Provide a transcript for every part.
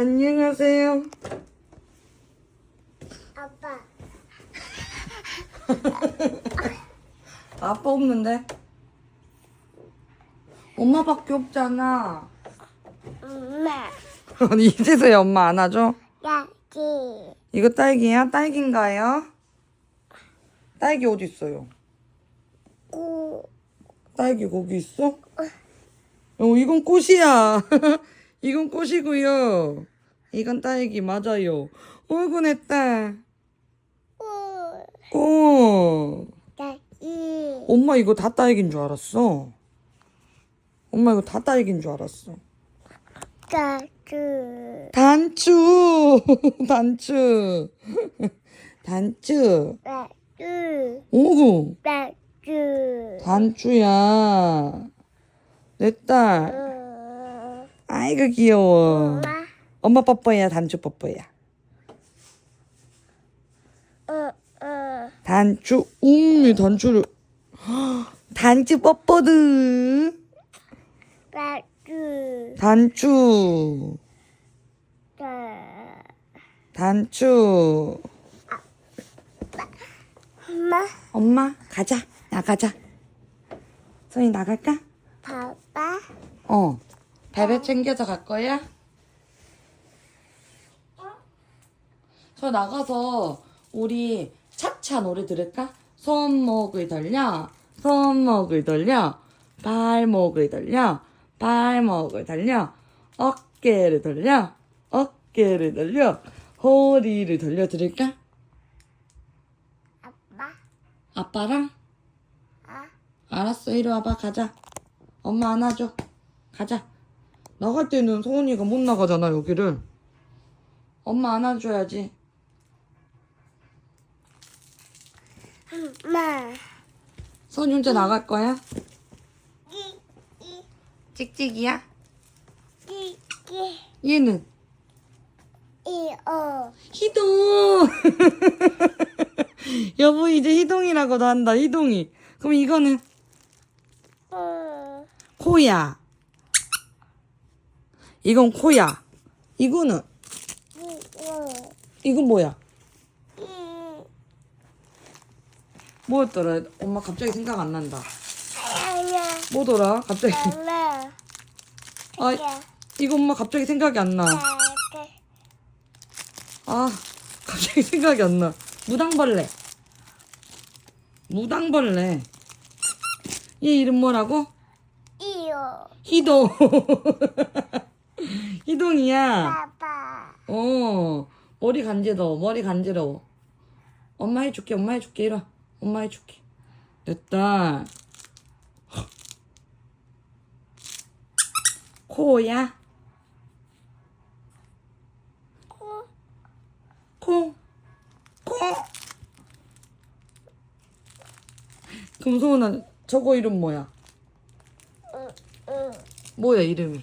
안녕하세요. 아빠. 아빠 없는데? 엄마밖에 없잖아. 엄마. 아니, 이제서야 엄마 안아줘? 여기. 이거 딸기야? 딸기인가요? 딸기 어디 있어요? 구. 딸기 거기 있어? 어, 이건 꽃이야. 이건 꽃이고요. 이건 딸기 맞아요. 어이구 냈다. 구. 어. 여기. 엄마 이거 다 딸기인 줄 알았어. 엄마 이거 다 딸기인 줄 알았어. 여기. 단추, 단추, 단추. 여기. 오구, 여기. 단추야. 내 딸. 어. 아이고 귀여워. 엄마. 엄마 뽀뽀야, 단추 뽀뽀야. 어. 어. 단추, 음, 이 단추를. 단추 뽀뽀드. 단추, 자. 단추. 엄마. 엄마, 가자. 나가자. 소희 나갈까? 봐봐. 어. 베베 챙겨서 갈 거야? 저 나가서 우리 차차 노래 들을까? 손목을 돌려, 손목을 돌려, 발목을 돌려, 발목을 돌려, 어깨를 돌려, 어깨를 돌려, 허리를 돌려 들을까? 아빠. 아빠랑? 아. 알았어, 이리 와봐, 가자. 엄마 안아줘. 가자. 나갈 때는 소은이가 못 나가잖아, 여기를. 엄마 안아줘야지. 엄마. 소은이 혼자 나갈 거야? 찍찍이야? 이. 이. 얘는? 이. 어. 희동! 여보, 이제 희동이라고도 한다, 희동이. 그럼 이거는 어. 코야. 이건 코야. 이거는? 이. 어. 이건 뭐야? 이. 뭐였더라? 엄마 갑자기 생각 안 난다. 뭐더라? 갑자기. 아, 이거 엄마 갑자기 생각이 안 나. 이렇게. 아, 갑자기 생각이 안 나. 무당벌레. 무당벌레. 얘 이름 뭐라고? 이요. 희동. 희동이야. 아빠. 어, 머리 간지러워. 머리 간지러워. 엄마 해줄게. 엄마 해줄게. 이리 와. 엄마 해줄게. 됐다. 코야. 코. 코. 코. 그럼 소은아, 저거 이름 뭐야? 뭐야, 이름이?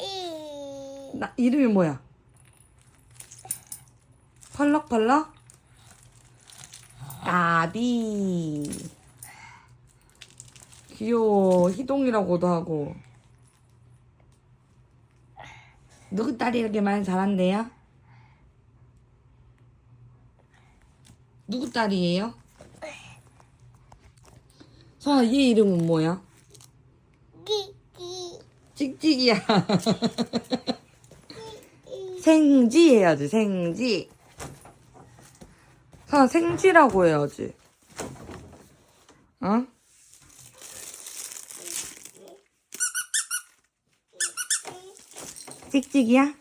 이. 나, 이름이 뭐야? 펄럭펄럭? 나비. 귀여워. 희동이라고도 하고. 누구 딸이 이렇게 말 잘한대요? 누구 딸이에요? 서아, 얘 이름은 뭐야? 찍찍이야. 생지 해야지, 생지. 아, 생지라고 해야지. 어? 찍찍이야?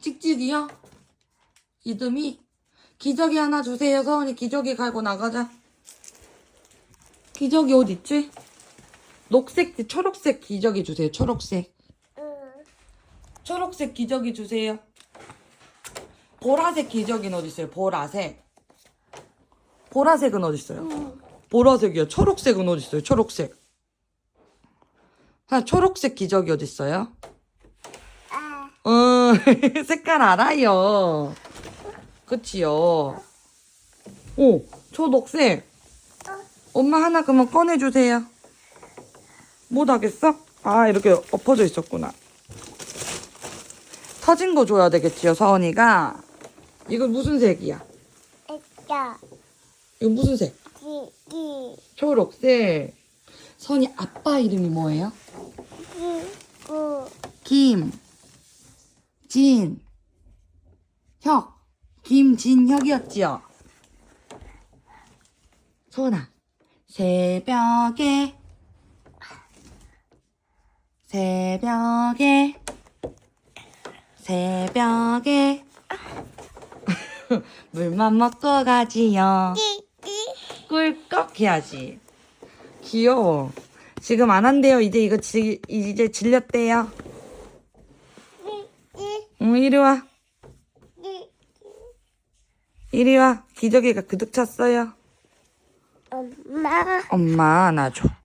찍찍이야? 이름이? 기저귀 하나 주세요. 서원이 기저귀 갈고 나가자. 기저귀 어디 있지? 녹색, 초록색 기저귀 주세요. 초록색. 응. 초록색 기저귀 주세요. 보라색 기저귀는 어디 있어요? 보라색. 보라색은 어디 있어요? 보라색이요. 초록색은 어디 있어요? 초록색. 아, 초록색 기저귀? 아. 어, 색깔 알아요. 그치요. 오, 초록색. 엄마 하나 그만 꺼내주세요. 못 하겠어? 아, 이렇게 엎어져 있었구나. 터진 거 줘야 되겠지요, 서원이가. 이거 무슨 색이야? 있다. 이거 무슨 색? 기, 기, 초록색. 서원이 아빠 이름이 뭐예요? 기, 구, 김, 진, 혁. 김진혁이었지요. 소원아, 새벽에, 새벽에, 새벽에, 물만 먹고 가지요. 꿀꺽 해야지. 귀여워. 지금 안 한대요. 이제 이거 지, 이제 질렸대요. 응, 이리 와. 기. 이리 와. 기저귀가 그득 찼어요. 엄마, 엄마 안아줘.